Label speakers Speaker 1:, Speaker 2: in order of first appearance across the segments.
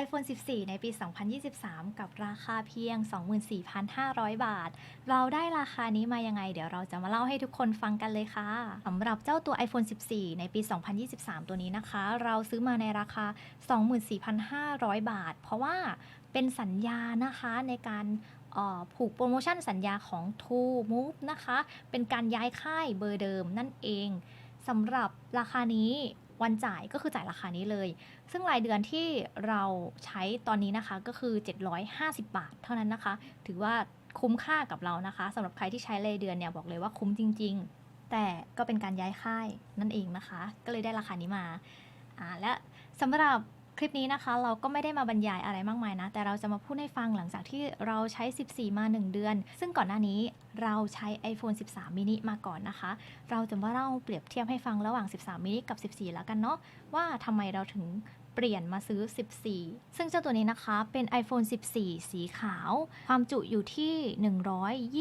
Speaker 1: iPhone 14 ในปี 2023 กับราคาเพียง 24,500 บาท เราได้ราคานี้มายังไง เดี๋ยวเราจะมาเล่าให้ทุกคนฟังกันเลยค่ะสำหรับเจ้าตัว iPhone 14 ในปี 2023 ตัวนี้นะคะ เราซื้อมาในราคา 24,500 บาท เพราะว่าเป็นสัญญานะคะในการผูกโปรโมชั่นสัญญาของ True Move นะคะ เป็นการย้ายค่ายเบอร์เดิมนั่นเองสำหรับราคานี้ วันจ่ายก็คือจ่ายราคานี้เลย ซึ่งรายเดือนที่เราใช้ตอนนี้นะคะก็คือ 750 บาท เท่านั้นนะคะ ถือว่าคุ้มค่ากับเรานะคะสำหรับใครที่ใช้รายเดือนเนี่ยบอกเลยว่าคุ้มจริง ๆ แต่ก็เป็นการย้ายค่ายนั่นเองนะคะ ก็เลยได้ราคานี้มาอ่าและสำหรับ ลิปนี้นะคะเราก็ไม่ได้มาบรรยายอะไรมากมายนะ แต่เราจะมาพูดให้ฟังหลังจากที่เราใช้ 14 มา 1 เดือน ซึ่งก่อนหน้านี้เราใช้ iPhone 13 mini มาก่อนนะคะ เราจะมาเล่าเปรียบเทียบให้ฟังระหว่าง 13 mini กับ 14 แล้วกันเนาะว่าทำไมเราถึง เปลี่ยนมาซื้อ 14 ซึ่งเจ้าตัวนี้นะคะเป็น iPhone 14 สีขาว ความจุอยู่ที่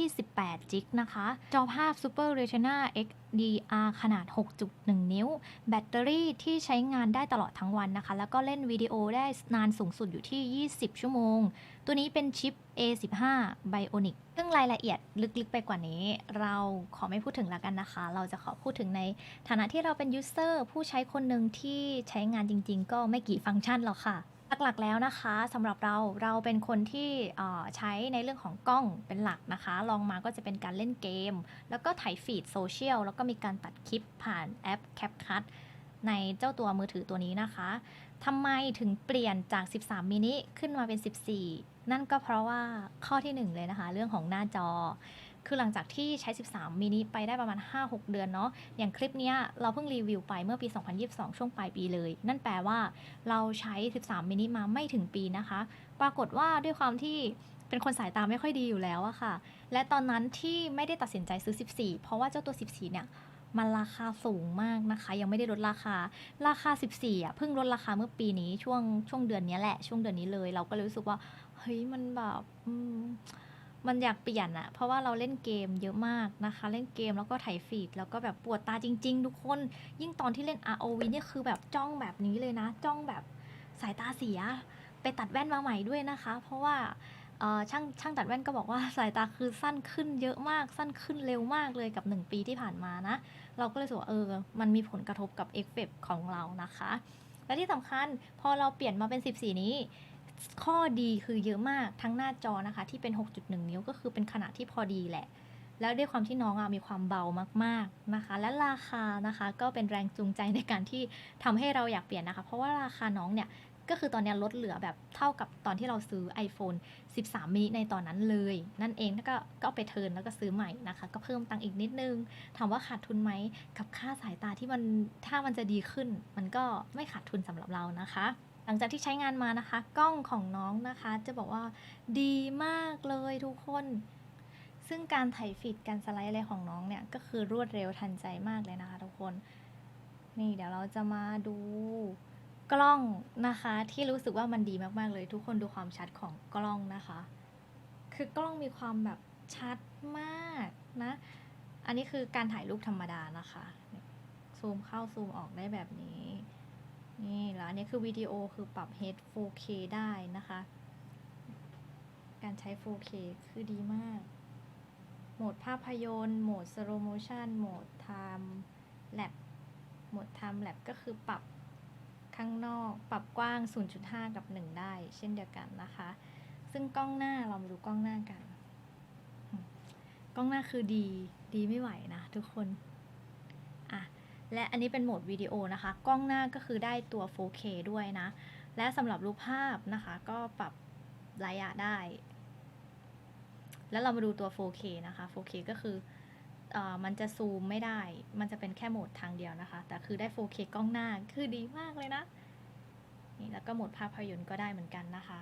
Speaker 1: 128 จิกนะคะ จอภาพ Super Retina XDR ขนาด 6.1 นิ้ว แบตเตอรี่ที่ใช้งานได้ตลอดทั้งวันนะคะ แล้วก็เล่นวิดีโอได้นานสูงสุดอยู่ที่ 20 ชั่วโมง ตัวนี้เป็นชิป A15 Bionic ซึ่งรายละเอียดลึกๆไปกว่านี้ เราขอไม่พูดถึงแล้วกันนะคะ เราจะขอพูดถึงในฐานะที่เราเป็นยูเซอร์ผู้ใช้คนหนึ่งที่ใช้งานจริง ๆ ก็ไม่กี่ฟังก์ชันหรอกค่ะหลักๆแล้วนะคะสำหรับเราเราเป็นคนที่ใช้ในเรื่องของกล้องเป็นหลักนะคะลองมาก็จะเป็นการเล่นเกม แล้วก็ถ่ายฟีดโซเชียลแล้วก็มีการตัดคลิปผ่านแอป CapCut ในเจ้าตัวมือถือตัวนี้นะคะ ทำไมถึงเปลี่ยนจาก 13 มินิขึ้นมาเป็น 14 นั่นก็เพราะว่าข้อที่ 1 เลยนะคะ เรื่องของหน้าจอ คือหลังจากที่ใช้ 13 มินิไปได้ประมาณ 5-6 เดือนเนาะ อย่างคลิปนี้เราเพิ่งรีวิวไปเมื่อปี 2022 ช่วงปลายปีเลย นั่นแปลว่าเราใช้ 13 มินิมาไม่ถึงปีนะคะ ปรากฏว่าด้วยความที่เป็นคนสายตาไม่ค่อยดีอยู่แล้วอะค่ะ และตอนนั้นที่ไม่ได้ตัดสินใจซื้อ 14 เพราะว่าเจ้าตัว 14 เนี่ย มันราคาสูงมากนะคะ ยังไม่ได้ลดราคา ราคา 14อะเพิ่งลดราคาเมื่อปีนี้ช่วงช่วงเดือนนี้แหละช่วงเดือนนี้เลย เราก็เลยรู้สึกว่าเฮ้ยมันแบบมมันอยากเปลี่ยนอะเพราะว่าเราเล่นเกมเยอะมากนะคะ เล่นเกมแล้วก็ถ่ายฟีดแล้วก็แบบปวดตาจริง ๆ ทุกคน ยิ่งตอนที่เล่น ROV เนี่ยคือแบบจ้องแบบนี้เลยนะ จ้องแบบสายตาเสีย ไปตัดแว่นมาใหม่ด้วยนะคะ เพราะว่า เอ่อช่างช่างตัดแว่นก็บอกว่าสายตาคือสั้นขึ้นเยอะมากสั้นขึ้นเร็วมากเลยกับ 1 ปีที่ผ่านมานะ เราก็เลยรู้สึกว่าเออมันมีผลกระทบกับเอฟเฟกของเรานะคะ และที่สำคัญพอเราเปลี่ยนมาเป็น 14 นี้ข้อดีคือเยอะมากทั้งหน้าจอนะคะ ที่เป็น 6.1 นิ้วก็คือเป็นขนาดที่พอดีแหละ แล้วด้วยความที่น้องอมีความเบามากๆนะคะ และราคานะคะก็เป็นแรงจูงใจในการที่ทำให้เราอยากเปลี่ยนนะคะ เพราะว่าราคาน้องเนี่ย ก็คือตอนนี้ลดเหลือแบบเท่ากับตอนที่เราซื้อ iPhone 13 mini ในตอนนั้นเลย นั่นเองแล้วก็ก็ไปเทิร์นแล้วก็ซื้อใหม่นะคะ ก็เพิ่มตังค์อีกนิดนึง ถามว่าขาดทุนไหมกับค่าสายตาที่มันถ้ามันจะดีขึ้น มันก็ไม่ขาดทุนสำหรับเรานะคะ หลังจากที่ใช้งานมานะคะ กล้องของน้องนะคะ จะบอกว่าดีมากเลยทุกคนซึ่งการถ่ายฟีดการสไลด์อะไรของน้องเนี่ยก็คือรวดเร็วทันใจมากเลยนะคะทุกคน นี่เดี๋ยวเราจะมาดู กล้องนะคะ ที่รู้สึกว่ามันดีมากๆเลย ทุกคนดูความชัดของกล้องนะคะ คือกล้องมีความแบบชัดมากนะ อันนี้คือการถ่ายรูปธรรมดานะคะ ซูมเข้าซูมออกได้แบบนี้ นี่แล้วอันนี้คือวิดีโอคือปรับ H 4K ได้นะคะ การใช้ 4K คือดีมาก โหมดภาพยนตร์ โหมด slow motion โหมด time lapse โหมด time lapse ก็คือปรับ ข้างนอก ปรับกว้าง 0.5 กับ 1 ได้ เช่นเดียวกันนะคะ ซึ่งกล้องหน้าเรามาดูกล้องหน้ากัน กล้องหน้าคือดีดีไม่ไหวนะทุกคนอะและอันนี้เป็นโหมดวิดีโอนะคะ กล้องหน้าก็คือได้ตัว 4K ด้วยนะ และสำหรับรูปภาพนะคะ ก็ปรับระยะได้ แล้วเรามาดูตัว 4K นะคะ 4K ก็คือเออมันจะซูมไม่ได้ มันจะเป็นแค่โหมดทางเดียวนะคะ แต่คือได้ 4K กล้องหน้า คือดีมากเลยนะ นี่แล้วก็หมดภาพยนตร์ก็ได้เหมือนกันนะคะ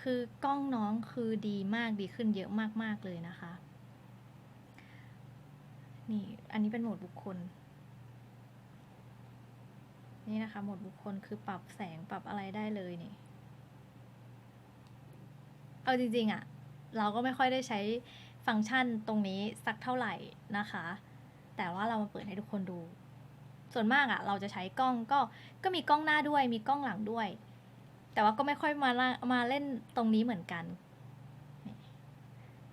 Speaker 1: คือกล้องน้องคือดีมากดีขึ้นเยอะมาก ๆ เลยนะคะ นี่อันนี้เป็นโหมดบุคคล นี่นะคะ โหมดบุคคลคือปรับแสงปรับอะไรได้เลยนี่ เอาจริง ๆอะ เราก็ไม่ค่อยได้ใช้ฟังก์ชันตรงนี้สักเท่าไหร่นะคะ แต่ว่าเรามาเปิดให้ทุกคนดู ส่วนมากอะเราจะใช้กล้องก็ก็มีกล้องหน้าด้วย มีกล้องหลังด้วย แต่ว่าก็ไม่ค่อยมามาเล่นตรงนี้เหมือนกัน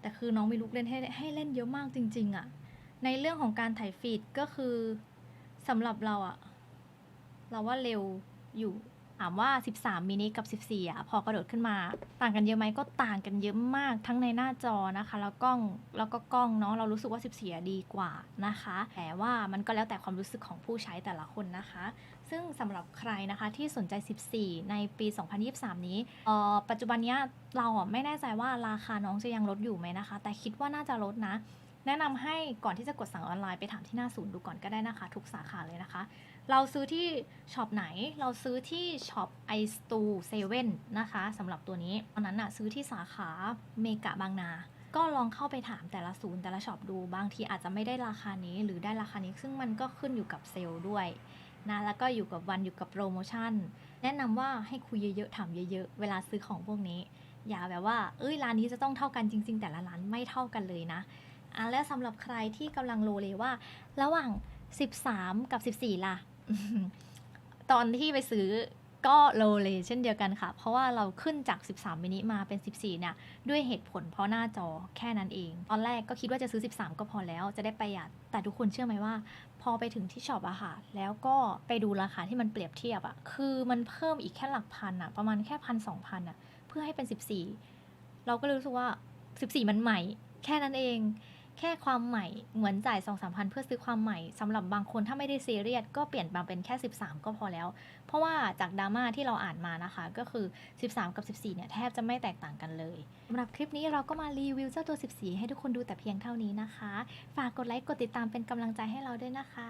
Speaker 1: แต่คือน้องมีลูกเล่นให้ให้เล่นเยอะมากจริง ๆอะในเรื่องของการถ่ายฟีดก็คือสำหรับเราอะเราว่าเร็วอยู่ามว่า 13 มินิกับ 14อะพอกระโดดขึ้นมา ต่างกันเยอะไหมก็ต่างกันเยอะมากทั้งในหน้าจอนะคะ แล้วกล้องแล้วก็กล้องเนาะเรารู้สึกว่า 14 ดีกว่านะคะ แต่ว่ามันก็แล้วแต่ความรู้สึกของผู้ใช้แต่ละคนนะคะ ซึ่งสำหรับใครนะคะที่สนใจ 14 ในปี 2023 นี้เอ่อปัจจุบันเนี้ยเราไม่แน่ใจว่าราคาน้องจะยังลดอยู่ไหมนะคะ แต่คิดว่าน่าจะลดนะ แนะนำให้ก่อนที่จะกดสั่งออนไลน์ไปถามที่หน้าศูนย์ดูก่อนก็ได้นะคะ ทุกสาขาเลยนะคะ เราซื้อที่ช็อปไหนเราซื้อที่ช็อป i s t o 7นนะคะสำหรับตัวนี้ตอนนั้นอะซื้อที่สาขาเมกะบางนา ก็ลองเข้าไปถามแต่ละศูนย์แต่ละช็อปดูบางทีอาจจะไม่ได้ราคานี้หรือได้ราคานี้ซึ่งมันก็ขึ้นอยู่กับเซลล์ด้วยนะแล้วก็อยู่กับวันอยู่กับโปรโมชั่น แนะนำว่าให้คุยเยอะๆถามเยอะๆ เวลาซื้อของพวกนี้ อย่าแบบว่า เอ้ยร้านนี้จะต้องเท่ากันจริง ๆ แต่ละร้านไม่เท่ากันเลยนะ แล้วสำหรับใครที่กำลังโลเลว่า ระหว่าง 13 กับ 14 ล่ะ ตอนที่ไปซื้อก็โลเลเช่นเดียวกันค่ะ เพราะว่าเราขึ้นจาก 13มินิมาเป็น 14 เนี่ย ด้วยเหตุผลเพราะหน้าจอแค่นั้นเอง ตอนแรกก็คิดว่าจะซื้อ 13 ก็พอแล้วจะได้ประหยัด แต่ทุกคนเชื่อไหมว่า พอไปถึงที่ช็อปอะค่ะ แล้วก็ไปดูราคาที่มันเปรียบเทียบอะคือมันเพิ่มอีกแค่หลักพันอะประมาณแค่พันสองพันอะเพื่อให้เป็น 14 เราก็เลยรู้สึกว่า 14 มันใหม่ แค่นั้นเอง แค่ความใหม่เหมือนจ่ายสองสามพันเพื่อซื้อความใหม่สำหรับบางคนถ้าไม่ได้ซีเรียสก็เปลี่ยนมาเป็นแค่ 13 ก็พอแล้ว เพราะว่าจากดราม่าที่เราอ่านมานะคะ ก็คือ 13 กับ 14 เนี่ย แทบจะไม่แตกต่างกันเลยสำหรับคลิปนี้เราก็มารีวิวเจ้าตัว 14 ให้ทุกคนดูแต่เพียงเท่านี้นะคะ ฝากกดไลค์กดติดตามเป็นกำลังใจให้เราด้วยนะคะ